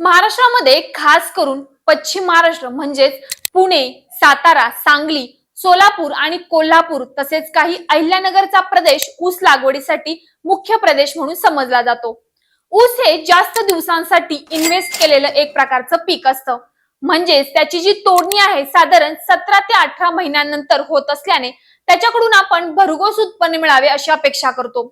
महाराष्ट्रामध्ये खास करून पश्चिम महाराष्ट्र म्हणजेच पुणे सातारा सांगली सोलापूर आणि कोल्हापूर तसेच काही अहिल्यानगरचा प्रदेश ऊस लागवडीसाठी मुख्य प्रदेश म्हणून समजला जातो. ऊस हे जास्त दिवसांसाठी इन्व्हेस्ट केलेलं एक प्रकारचं पीक असतं. म्हणजेच त्याची जी तोडणी आहे साधारण सतरा ते अठरा महिन्यांनंतर होत असल्याने त्याच्याकडून आपण भरघोस उत्पन्न मिळावे अशी अपेक्षा करतो.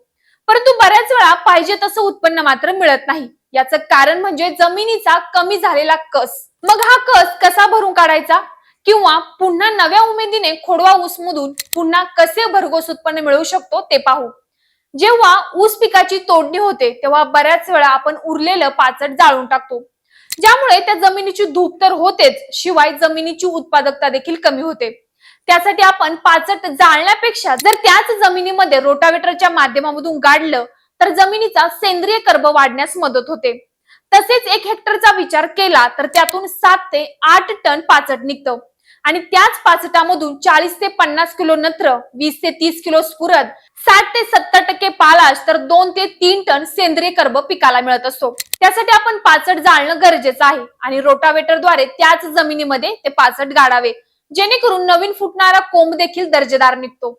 परंतु बऱ्याच वेळा पाहिजे तसं उत्पन्न मात्र मिळत नाही. याचं कारण म्हणजे जमिनीचा कमी झालेला कस. मग हा कस कसा भरून काढायचा? किंवा पुन्हा नव्या उमेदीने खोडवा ऊस मधून पुन्हा कसे भरघोस उत्पन्न मिळवू शकतो ते पाहू. जेव्हा ऊस पिकाची तोडणी होते तेव्हा बऱ्याच वेळा आपण उरलेलं पाचट जाळून टाकतो. ज्यामुळे त्या जमिनीची धूप तर होतेच शिवाय जमिनीची उत्पादकता देखील कमी होते. त्यासाठी आपण पाचट जाळण्यापेक्षा जर त्याच जमिनीमध्ये रोटावेटरच्या माध्यमामधून गाडलं तर जमिनीचा सेंद्रिय कर्ब वाढण्यास मदत होते. तसेच एक हेक्टरचा विचार केला तर त्यातून सात ते आठ टन पाचट निघतं. आणि त्याच पाचटामधून चाळीस ते पन्नास किलो नत्र वीस ते तीस किलो स्फुरद साठ ते सत्तर टक्के पालाश तर दोन ते तीन टन सेंद्रिय कर्ब पिकाला मिळत असतो. त्यासाठी आपण पाचट जाळणं गरजेचं आहे आणि रोटावेटरद्वारे त्याच जमिनीमध्ये ते पाचट गाडावे. जेणेकरून नवीन फुटणारा कोंब देखील दर्जेदार निघतो.